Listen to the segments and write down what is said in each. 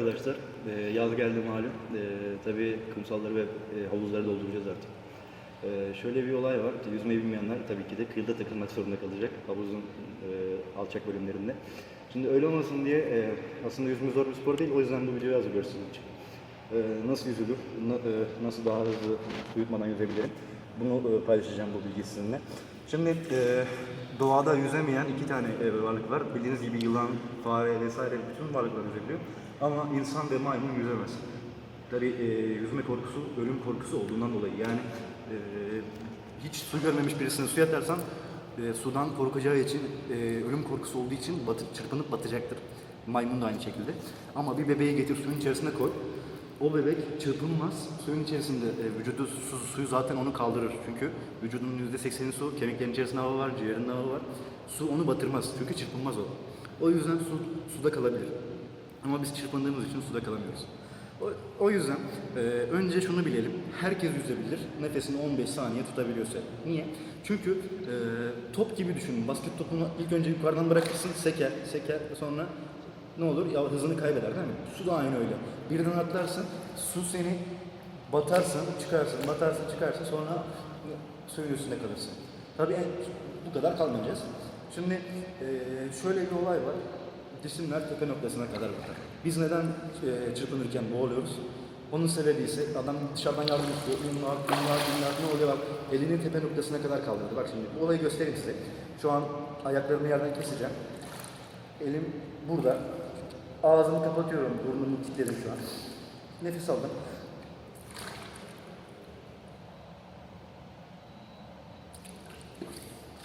Arkadaşlar e, yaz geldi malum. E, tabii kumsalları ve e, havuzları dolduracağız artık. E, şöyle bir olay var. Yüzmeyi bilmeyenler tabii ki de kıyıda takılmak zorunda kalacak havuzun e, alçak bölümlerinde. Şimdi öyle olmasın diye e, aslında yüzme zor bir spor değil. O yüzden bu videoyu hazırlıyoruz sizin için. E, nasıl yüzülür, na- e, nasıl daha hızlı uyutmadan yüzebilirim bunu e, paylaşacağım bu bilgiyi sizinle. Şimdi e, doğada yüzemeyen iki tane e, varlık var. Bildiğiniz gibi yılan, fare vesaire bütün varlıklar yüzebiliyor. Ama insan ve maymun yüzemez. Tabii e, yüzme korkusu, ölüm korkusu olduğundan dolayı yani e, hiç su görmemiş birisini suya atarsan e, sudan korkacağı için, e, ölüm korkusu olduğu için batı, çırpınıp batacaktır. Maymun da aynı şekilde. Ama bir bebeği getir suyun içerisine koy. O bebek çırpınmaz. Suyun içerisinde e, vücudu su, suyu zaten onu kaldırır. Çünkü vücudunun %80'i su, kemiklerin içerisinde hava var, ciğerinde hava var. Su onu batırmaz. Çünkü çırpınmaz o. O yüzden su suda kalabilir. Ama biz çırpındığımız için suda kalamıyoruz. O, o yüzden e, önce şunu bilelim. Herkes yüzebilir. Nefesini 15 saniye tutabiliyorsa. Niye? Çünkü e, top gibi düşünün. Basket topunu ilk önce yukarıdan bırakırsın, seker, seker. Sonra ne olur? Ya hızını kaybeder değil mi? Su da aynı öyle. Birden atlarsın, su seni batarsın, çıkarsın, batarsın, çıkarsın. Sonra suyun üstünde kalırsın. Tabii bu kadar kalmayacağız. Şimdi şöyle bir olay var. Cisimler tepe noktasına kadar batar. Biz neden çırpınırken boğuluyoruz? Onun sebebi ise adam dışarıdan yardım istiyor. Bunlar, bunlar, bunlar ne oluyor bak. Elini tepe noktasına kadar kaldırdı. Bak şimdi bu olayı göstereyim size. Şu an ayaklarımı yerden keseceğim. Elim burada. Ağzımı kapatıyorum. Burnumu kilitledim şu an. Nefes aldım.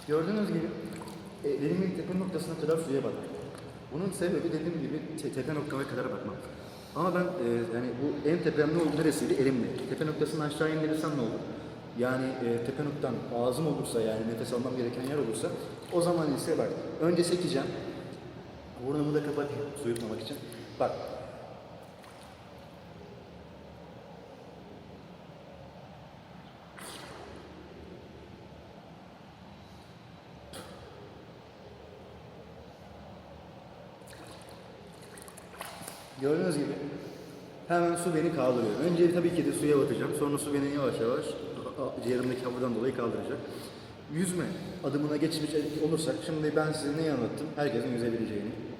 Gördüğünüz gibi e, elimin tepe noktasına kadar suya battı. Bunun sebebi dediğim gibi te- tepe noktama kadar bakmak. Ama ben e, yani bu en tepem ne oldu neresiydi? Elimle. Tepe noktasını aşağı indirirsem ne olur? Yani e, tepe noktam ağzım olursa yani nefes almam gereken yer olursa o zaman ise bak önce sekeceğim. Burnumu da kapatayım su yutmamak için. Bak Gördüğünüz gibi hemen su beni kaldırıyor. Önce tabii ki de suya batacağım. Sonra su beni yavaş yavaş ciğerimdeki havadan dolayı kaldıracak. Yüzme adımına geçmiş olursak şimdi ben size neyi anlattım? Herkesin yüzebileceğini.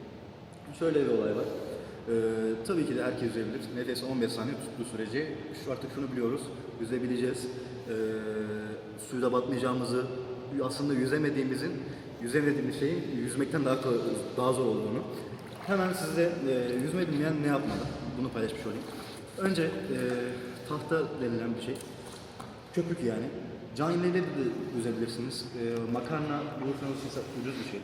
Şöyle bir olay var. Ee, tabii ki de herkes yüzebilir. Nefes 15 saniye tuttuğu sürece şu artık şunu biliyoruz. Yüzebileceğiz. Ee, suyda batmayacağımızı aslında yüzemediğimizin yüzemediğimiz şeyin yüzmekten daha daha zor olduğunu. Hemen size e, yüzme bilmeyen ne yapmalı? Bunu paylaşmış olayım. Önce e, tahta denilen bir şey. Köpük yani. Canileyle de yüzebilirsiniz. E, makarna bulursanız ucuz bir şey.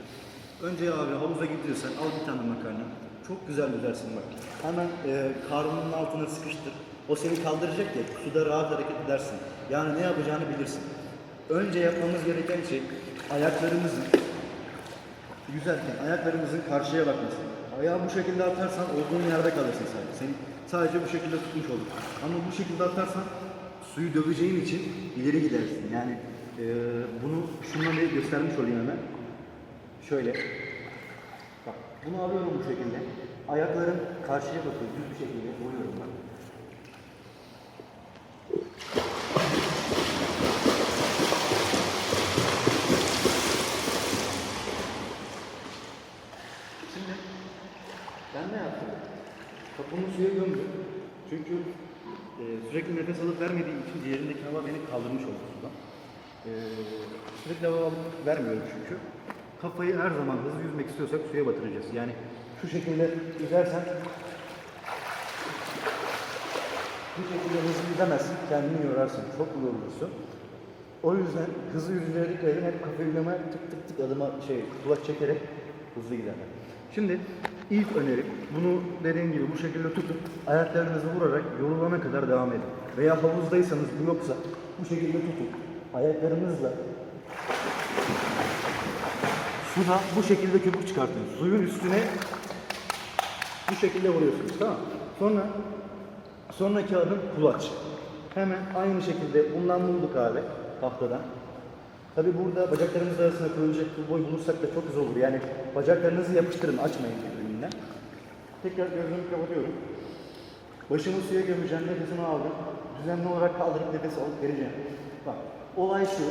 Önce abi havuza gidiyorsan al bir tane makarna. Çok güzel yüzersin bak. Hemen e, karnının altına sıkıştır. O seni kaldıracak ya suda rahat hareket edersin. Yani ne yapacağını bilirsin. Önce yapmamız gereken şey ayaklarımızın yüzerken ayaklarımızın karşıya bakması. Ayağı bu şekilde atarsan olduğun yerde kalırsın sadece. Seni sadece bu şekilde tutmuş olur. Ama bu şekilde atarsan suyu döveceğin için ileri gidersin. Yani e, bunu şundan göstermiş olayım hemen. Şöyle. Bak bunu alıyorum bu şekilde. Ayaklarım karşıya bakıyor. Düz bir şekilde vuruyorum ben. Şimdi ben ne yaptım? Kapımı suya gömdüm. Çünkü e, sürekli nefes alıp vermediğim için ciğerindeki hava beni kaldırmış oldu sudan. Sürekli hava alıp vermiyorum çünkü. Kafayı her zaman hızlı yüzmek istiyorsak suya batıracağız. Yani şu şekilde yüzersen bu şekilde hızlı yüzemezsin, kendini yorarsın, çok yorulursun. O yüzden hızlı yürüyüşlere dikkat edin. Hep kafa yükleme tık tık tık adıma şey kulaç çekerek hızlı giderler. Şimdi ilk öneri bunu dediğim gibi bu şekilde tutup ayaklarınızı vurarak yorulana kadar devam edin. Veya havuzdaysanız bu yoksa bu şekilde tutup ayaklarınızla suda bu şekilde köpük çıkartın. Suyun üstüne bu şekilde vuruyorsunuz tamam? Sonra sonraki adım kulaç. Hemen aynı şekilde bundan bulduk abi tahtadan. Tabi burada bacaklarımız arasında kırılacak bir boy bulursak da çok güzel olur. Yani bacaklarınızı yapıştırın açmayın birbirinden. Tekrar gözümü kapatıyorum. Başımı suya gömeceğim, nefesimi aldım. Düzenli olarak kaldırıp nefes alıp vereceğim. Bak, olay şu.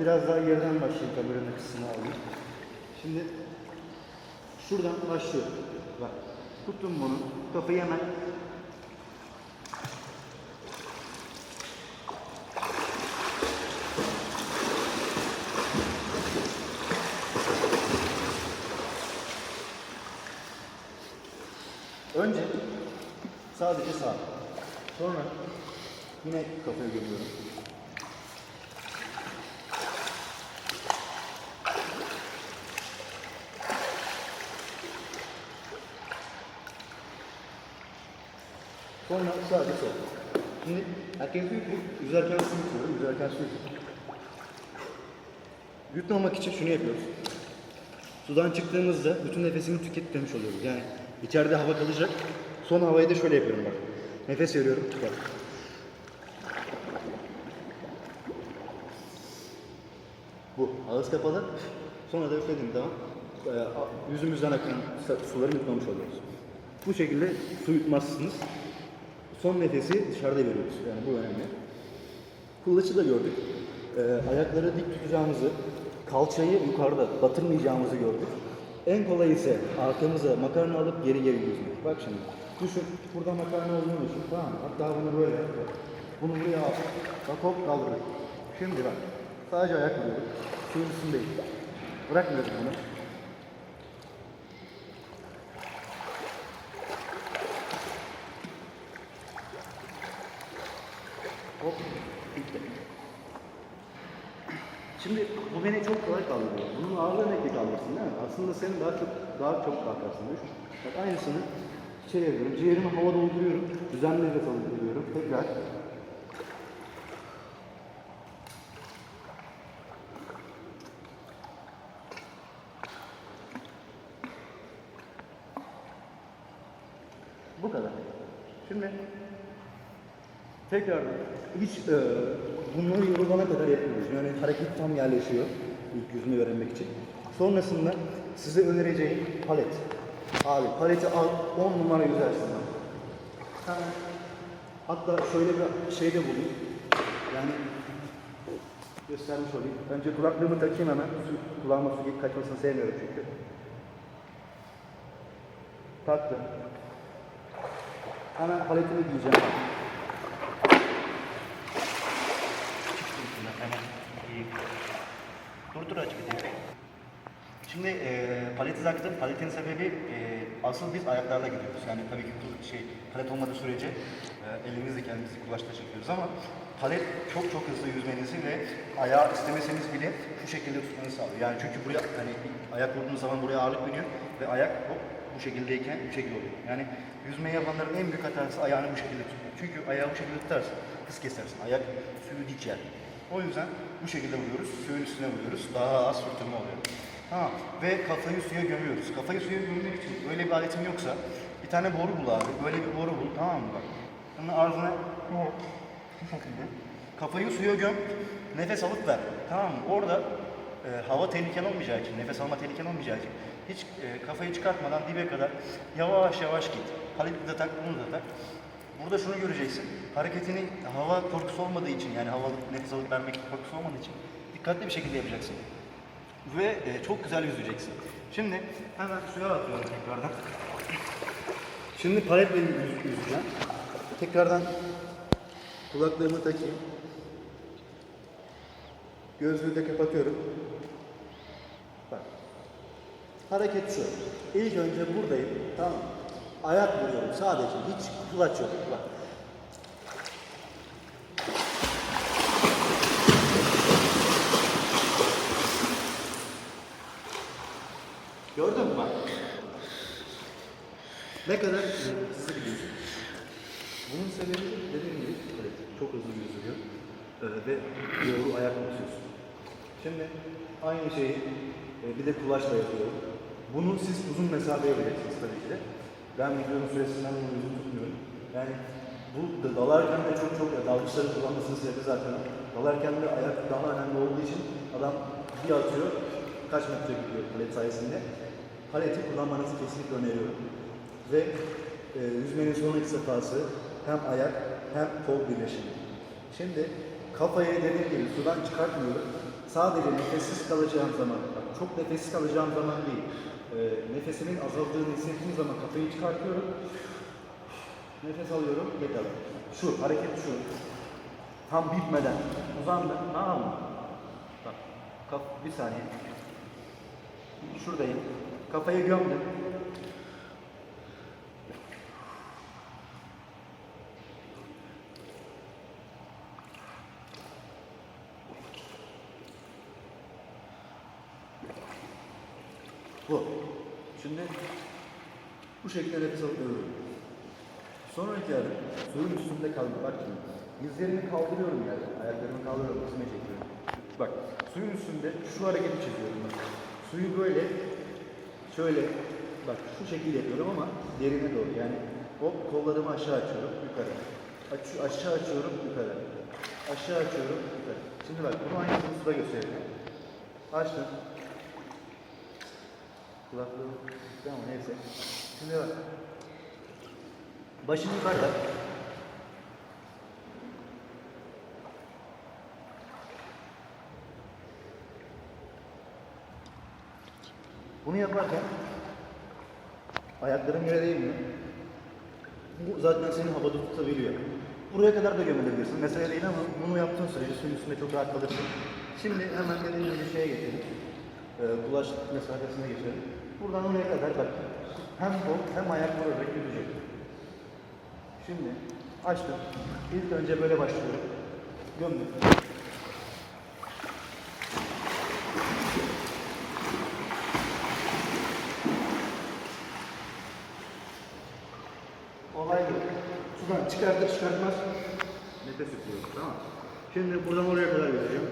Biraz daha yerden başlayayım tabii nefesini alayım. Şimdi şuradan başlıyor. Bak, tuttum bunu. Kafayı hemen Önce sadece sağ. Sonra yine kafaya gömüyorum. Sadece sol. Şimdi herkes diyor ki yüzerken su yutuyorum, yüzerken su yutuyorum. Yutmamak için şunu yapıyoruz. Sudan çıktığımızda bütün nefesimi tüketmemiş oluyoruz. Yani içeride hava kalacak. Son havayı da şöyle yapıyorum bak. Nefes veriyorum. Bak. Bu. Ağız kapalı. Sonra da üflediğim zaman e, a- yüzümüzden akan su- suları yutmamış oluyoruz. Bu şekilde su yutmazsınız. Son nefesi dışarıda veriyoruz. Yani bu önemli. Kılıçı da gördük. Ee, ayakları dik tutacağımızı, kalçayı yukarıda batırmayacağımızı gördük. En kolayı ise arkamıza makarna alıp geri geri yüzmek. Bak şimdi. Düşün. Burada makarna olduğunu düşün. Tamam? Hatta bunu böyle yap. Bunu buraya al. Bak hop kaldırdık. Şimdi bak. Sadece ayak vuruyorum. Suyun üstündeyiz. Bırakmıyoruz bunu. Hop. Bitti. Şimdi bu kolay kaldırıyor. Bunun ağırlığı ne ki kaldırsın değil mi? Aslında senin daha çok daha çok kalkarsın. Düşün. Bak aynısını şey yapıyorum. Ciğerimi hava dolduruyorum. Düzenli nefes alıp veriyorum. Tekrar. Bu kadar. Şimdi Tekrar hiç e, bunları yorulana kadar yapıyoruz. Yani hareket tam yerleşiyor yüzünü öğrenmek için. Sonrasında size önereceğim palet. Abi paleti al 10 numara. Hemen hatta şöyle bir şey de bulayım. Yani göstermiş olayım. Önce kulaklığımı takayım hemen. Kulağıma su kaçmasını sevmiyorum çünkü. Taktım. Hemen paletimi giyeceğim. Dur dur açık edeyim. Şimdi e, paleti taktım. Paletin sebebi e, asıl biz ayaklarla gidiyoruz. Yani tabii ki şey palet olmadığı sürece e, elimizle kendimizi kulaçta çekiyoruz ama palet çok çok hızlı yüzmenizi ve ayağı istemeseniz bile bu şekilde tutmanızı sağlıyor. Yani çünkü buraya hani ayak vurduğunuz zaman buraya ağırlık biniyor ve ayak hop bu şekildeyken bu şekilde oluyor. Yani yüzme yapanların en büyük hatası ayağını bu şekilde tutmak. Çünkü ayağı bu şekilde tutarsın, hız kesersin. Ayak suyu dik yer. O yüzden bu şekilde vuruyoruz, suyun üstüne vuruyoruz. Daha az sürtünme oluyor. Ha, ve kafayı suya gömüyoruz. Kafayı suya gömmek için böyle bir aletim yoksa bir tane boru bul abi. Böyle bir boru bul tamam mı bak. Bunun ağzına şu şekilde. Kafayı suya göm, nefes alıp ver. Tamam mı? Orada e, hava tehliken olmayacağı için, nefes alma tehliken olmayacağı için hiç e, kafayı çıkartmadan dibe kadar yavaş yavaş git. Paleti de tak, bunu da tak. Burada şunu göreceksin. Hareketini hava korkusu olmadığı için yani hava nefes alıp vermek korkusu olmadığı için dikkatli bir şekilde yapacaksın. Ve e, çok güzel yüzeceksin. Şimdi hemen suya atıyorum tekrardan. Şimdi paletle yüz, yüzeceğim. Tekrardan kulaklığımı takayım. Gözlüğü de kapatıyorum. Bak. Hareket şu. İlk önce buradayım. Tamam mı? Ayak vuruyorum sadece. Hiç kulaç yok. Bak. Gördün mü bak? Ne kadar hızlı gidiyorsun. Bunun sebebi dediğim gibi evet, çok hızlı yüzülüyor ee, ve doğru ayak basıyorsun. Şimdi aynı şeyi e, bir de kulaçla yapıyorum. Bunu siz uzun mesafe yapacaksınız tabii ki de. Ben videonun süresinden bunu uzun tutmuyorum. Yani bu da dalarken de çok çok ya dalgıçların kullanmasının zaten dalarken de ayak daha önemli olduğu için adam bir atıyor kaç metre gidiyor palet sayesinde. Paleti kullanmanızı kesinlikle öneriyorum. Ve e, yüzmenin sonraki sefası hem ayak hem kol birleşimi. Şimdi kafayı dediğim gibi sudan çıkartmıyorum. Sadece nefessiz kalacağım zaman, çok nefessiz kalacağım zaman değil. Ee, nefesimin azaldığını hissettiğim zaman kafayı çıkartıyorum. Nefes alıyorum, tekrar. Şu, hareket şu. Tam bitmeden uzandım, tamam mı? Bak, kaf, bir saniye. Şuradayım. Kafayı gömdüm. Bu. Şimdi bu şekilde nefes alıp. Sonraki adım suyun üstünde kalmak. Bak şimdi. Dizlerimi kaldırıyorum yani. Ayaklarımı kaldırıyorum. Dizime çekiyorum. Bak suyun üstünde şu hareketi çiziyorum. Bak. Suyu böyle şöyle bak şu şekilde yapıyorum ama derine doğru. Yani hop kollarımı aşağı açıyorum yukarı. Aç, aşağı açıyorum yukarı. Aşağı açıyorum yukarı. Şimdi bak bunu aynısını suda göstereyim. Açtım. Kulaklığım gitti ama neyse. Şimdi bak. Başını yukarıda. Bunu yaparken ayakların yere değmiyor. Bu zaten seni havada tutabiliyor. Buraya kadar da gömülebilirsin. Mesela değil ama bunu yaptığın sürece suyun üstünde çok rahat kalırsın. Şimdi hemen dediğim gibi şeye geçelim. Ee, kulaç mesafesine geçelim. Buradan oraya kadar bak. Hem kol hem ayak vurarak yürüyecek. Şimdi açtım. İlk önce böyle başlıyorum. Gömdüm. Olay bu. Sudan çıkartır çıkartmaz nefes tutuyorum. Tamam. Şimdi buradan oraya kadar göreceğim.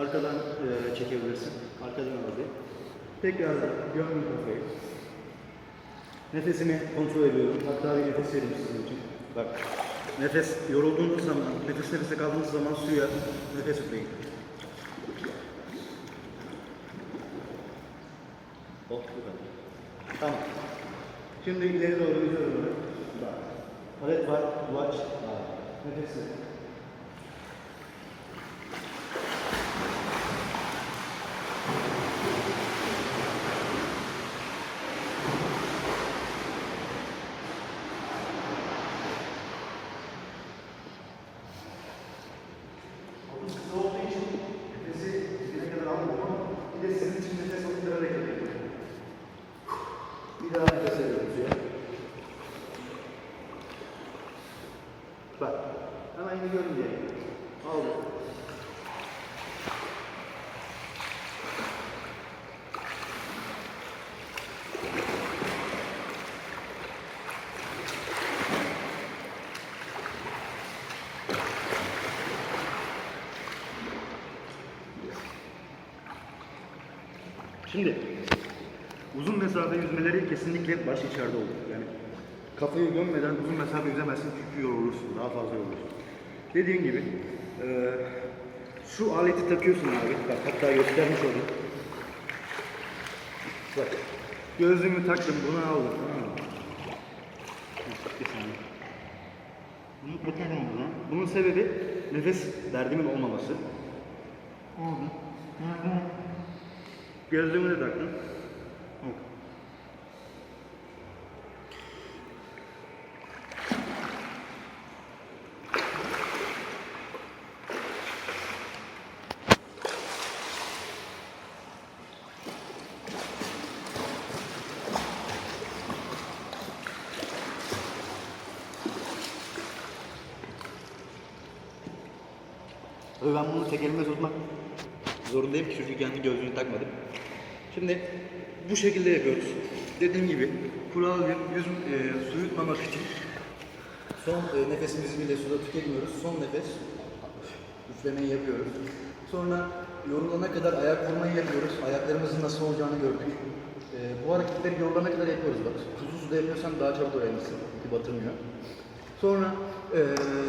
Arkadan e, çekebilirsin. Arkadan alayım. Tekrar gömdüm kafayı. Nefesimi kontrol ediyorum. Hatta bir nefes vereyim sizin için. Bak. Nefes yorulduğunuz zaman, nefes nefese kaldığınız zaman suya nefes üfleyin. Bu kadar. Tamam. Şimdi ileri doğru gidiyorum. Bak. Palet var, kulaç. Nefes ver. Havuz kısa olduğu için nefesi dibine kadar almıyorum ama bir de senin için nefes alındırarak yapıyorum. Bir daha nefes alıyoruz ya. Bak, hemen gidiyorum diye. Aldım. Şimdi uzun mesafe yüzmeleri kesinlikle baş içeride olur. Kafayı gömmeden uzun mesafe yüzemezsin çünkü yorulursun, daha fazla yorulursun. Dediğim gibi eee, şu aleti takıyorsun abi. Bak hatta göstermiş olayım. Bak gözlüğümü taktım, bunu aldım. Tamam mı? Bir saniye. Bunu takamam buna. Bunun sebebi nefes derdimin olmaması. Oldu. Gözlüğümü de taktım. Ben bunu tek elime tutmak zorundayım ki çünkü kendi gözlüğünü takmadım. Şimdi bu şekilde yapıyoruz. Dediğim gibi kural bir yüz, e, su yutmamak için son e, nefesimizi bile suda tüketmiyoruz. Son nefes üflemeyi yapıyoruz. Sonra yorulana kadar ayak vurmayı yapıyoruz. Ayaklarımızın nasıl olacağını gördük. E, bu hareketleri yorulana kadar yapıyoruz bak. Tuzlu suda yapıyorsan daha çabuk öğrenirsin. Çünkü batırmıyor. Sonra e,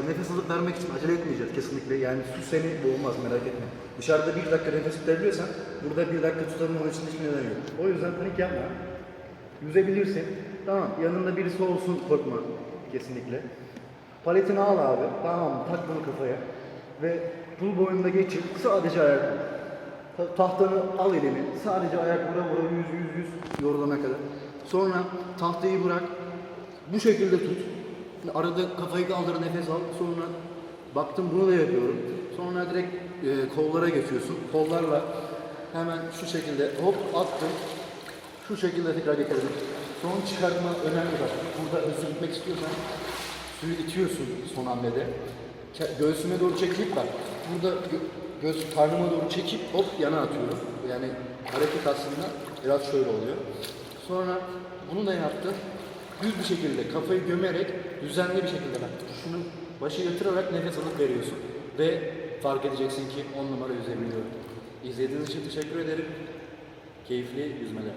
nefes alıp vermek için acele etmeyeceğiz kesinlikle. Yani su seni boğulmaz merak etme. Dışarıda bir dakika nefes tutabiliyorsan burada bir dakika tutabilmen için hiçbir neden yok. O yüzden panik yapma. Yüzebilirsin. Tamam yanında birisi olsun korkma kesinlikle. Paletini al abi. Tamam? Tak bunu kafaya. Ve pul boyunda geçir. Sadece ayak tahtanı al elini. Sadece ayak vura vura yüz yüz yüz yorulana kadar. Sonra tahtayı bırak. Bu şekilde tut. Arada kafayı kaldır nefes al. Sonra baktım bunu da yapıyorum. Sonra direkt e, kollara geçiyorsun. Kollarla hemen şu şekilde hop attım. Şu şekilde tekrar getirdim. Son çıkartma önemli bak. Burada hızlı gitmek istiyorsan suyu itiyorsun son hamlede. Göğsüme doğru çekip bak. Burada gö- göğüs karnıma doğru çekip hop yana atıyorum. Yani hareket aslında biraz şöyle oluyor. Sonra bunu da yaptım. Düz bir şekilde kafayı gömerek düzenli bir şekilde bak. Şunu başı yatırarak nefes alıp veriyorsun. Ve fark edeceksin ki 10 numara yüzebiliyorum. İzlediğiniz için teşekkür ederim. Keyifli yüzmeler.